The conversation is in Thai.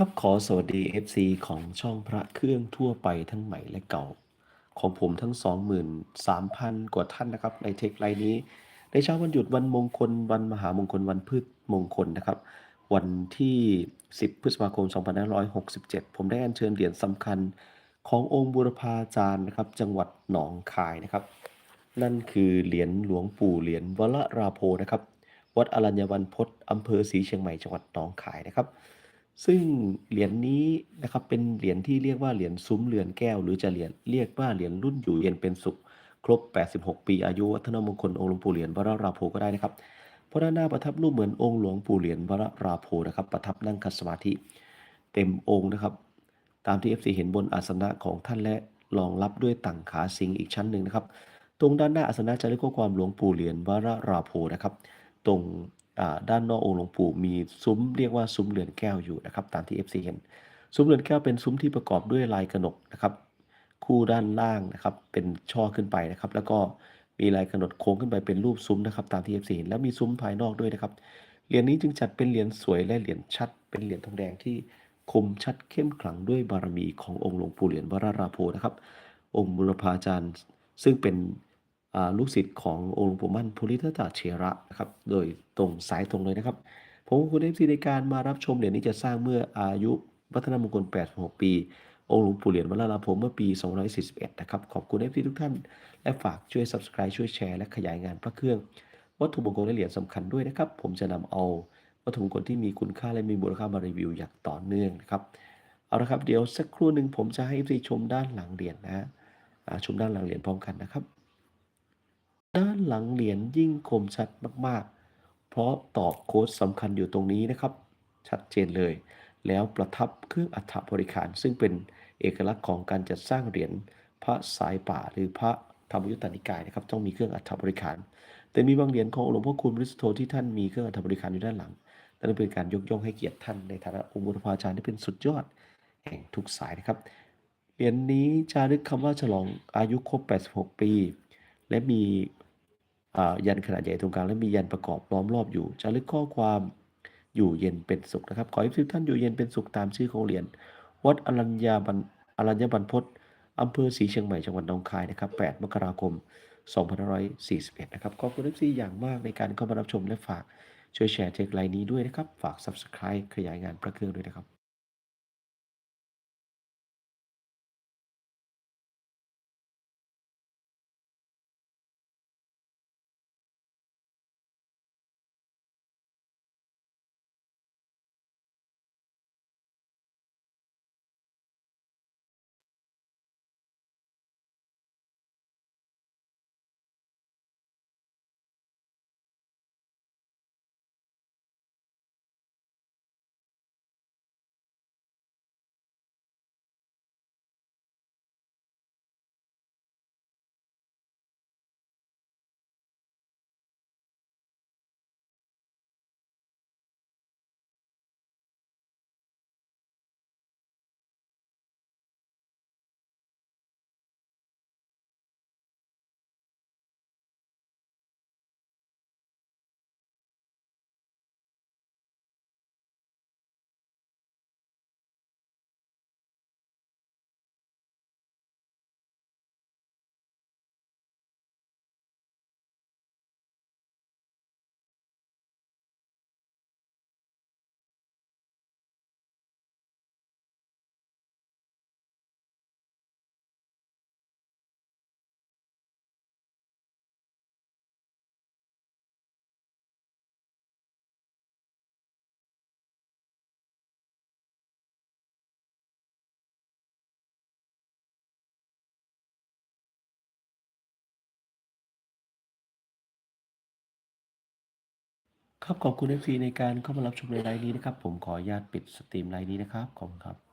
ครับขอสวัสดี FC ของช่องพระเครื่องทั่วไปทั้งใหม่และเก่า ของผมทั้ง 23,000 กว่าท่านนะครับ ในเทคไลน์นี้ ในเช้าวันหยุดวันมงคล วันมหามงคลวันพืชมงคลนะครับ วันที่ 10 พฤษภาคม 2567 ผมได้อัญเชิญเหรียญสำคัญขององค์บุรพาจารย์นะครับ จังหวัดหนองคายนะครับ นั่นคือเหรียญหลวงปู่เหรียญวรราโพนะครับ วัดอรัญญวันพศอำเภอศรีเชียงใหม่จังหวัดหนองคายนะครับ ซึ่งเหรียญนี้นะครับเป็นเหรียญที่เรียกว่าเหรียญซุ้มเรือนแก้ว หรือจะเหรียญเรียกว่าเหรียญรุ่นอยู่เย็นเป็นสุข ครบ 86 ปีอายุวัฒนมงคลองค์หลวงปู่เหรียญวรราโพก็ได้นะครับเพราะด้านหน้าประทับรูปเหมือนองค์หลวงปู่เหรียญวรราโพนะครับ ประทับนั่งคัสมาธิเต็มองค์นะครับ ตามที่ FC เห็นบนอาสนะของท่านและรองรับด้วยต่างขาสิงอีกชั้นหนึ่งนะครับ ตรงด้านหน้าอาสนะจะเรียกข้อความหลวงปู่เหรียญวรราโพนะครับ ตรง ด้านนอกองค์หลวงปู่มีซุ้มเรียกว่าซุ้มเรือนแก้วอยู่นะครับตามที่ FC เห็น ซุ้มเรือนแก้วเป็นซุ้มที่ประกอบด้วยลายกระหนกนะครับคู่ด้านล่างนะครับเป็นช่อขึ้นไปนะครับ แล้วก็มีลายกระหนกโค้งขึ้นไปเป็นรูปซุ้มนะครับตามที่ FC เห็นแล้วมีซุ้มภายนอกด้วยนะครับเหรียญนี้จึงจัดเป็นเหรียญสวยและเหรียญชัด เป็นเหรียญทองแดงที่คมชัดเข้มขลังด้วยบารมีขององค์หลวงปู่เหรียญวรราโพนะครับ องค์บุรพาจารย์ซึ่งเป็น ลูกศิษย์ขององค์หลวงปู่มั่นภูริทัตเชระนะครับโดยตรงสายตรงเลยนะครับ ผมคุณเอฟซีในการมารับชมเหรียญนี้จะสร้างเมื่ออายุวัฒนมงคล 86 ปี องค์หลวงปู่เหรียญวัลลาผมเมื่อปี 241 นะครับ ขอบคุณเอฟซีทุกท่าน และฝากช่วย subscribe ช่วยแชร์และขยายงานพระเครื่อง วัตถุมงคลและเหรียญสำคัญด้วยนะครับ ผมจะนำเอาวัตถุมงคลที่มีคุณค่าและมีมูลค่ามารีวิวอย่างต่อเนื่องนะครับเอาละครับเดี๋ยวสักครู่หนึ่งผมจะให้เอฟซีชมด้านหลังเหรียญนะชมด้านหลังเหรียญพร้อมกันนะครับ ด้านหลังเหรียญยิ่งคมชัดมากๆ เพราะตอบโค้ดสำคัญอยู่ตรงนี้นะครับ ชัดเจนเลย แล้วประทับเครื่องอัฐบริขาร ซึ่งเป็นเอกลักษณ์ของการจัดสร้างเหรียญพระสายป่าหรือพระธรรมยุตตานิกายนะครับต้องมีเครื่องอัฐบริขาร แต่มีบางเหรียญของหลวงพ่อคุณบริสุทโธที่ท่านมีเครื่องอัฐบริขารอยู่ด้านหลังนั่นเป็นการยกย่องให้เกียรติท่านในฐานะองค์บุรพาจารย์ที่เป็นสุดยอดแห่งทุกสายนะครับเหรียญนี้จารึกคำว่าฉลองอายุครบ 86 ปี และมี ยันขนาดใหญ่ตรงกลางและมียันประกอบล้อมรอบอยู่จารึกข้อความอยู่เย็นเป็นสุขนะครับ ขอให้ทุกท่านอยู่เย็นเป็นสุขตามชื่อของเหรียญวัดอรัญญาบันอรัญญบันพศอำเภอศรีเชียงใหม่จังหวัดหนองคายนะครับ 8 มกราคม 2541 นะครับขอบคุณทุกท่านอย่างมากในการเข้ามารับชมและฝากช่วยแชร์เทคไลน์นี้ด้วยนะครับ ฝาก Subscribe ขยายงานพระเครื่องด้วยนะครับ ครับขอบคุณ FC ในการเข้ามารับชมในไลน์นี้นะครับ ผมขออนุญาตปิดสตรีมไลน์นี้นะครับ ขอบคุณครับ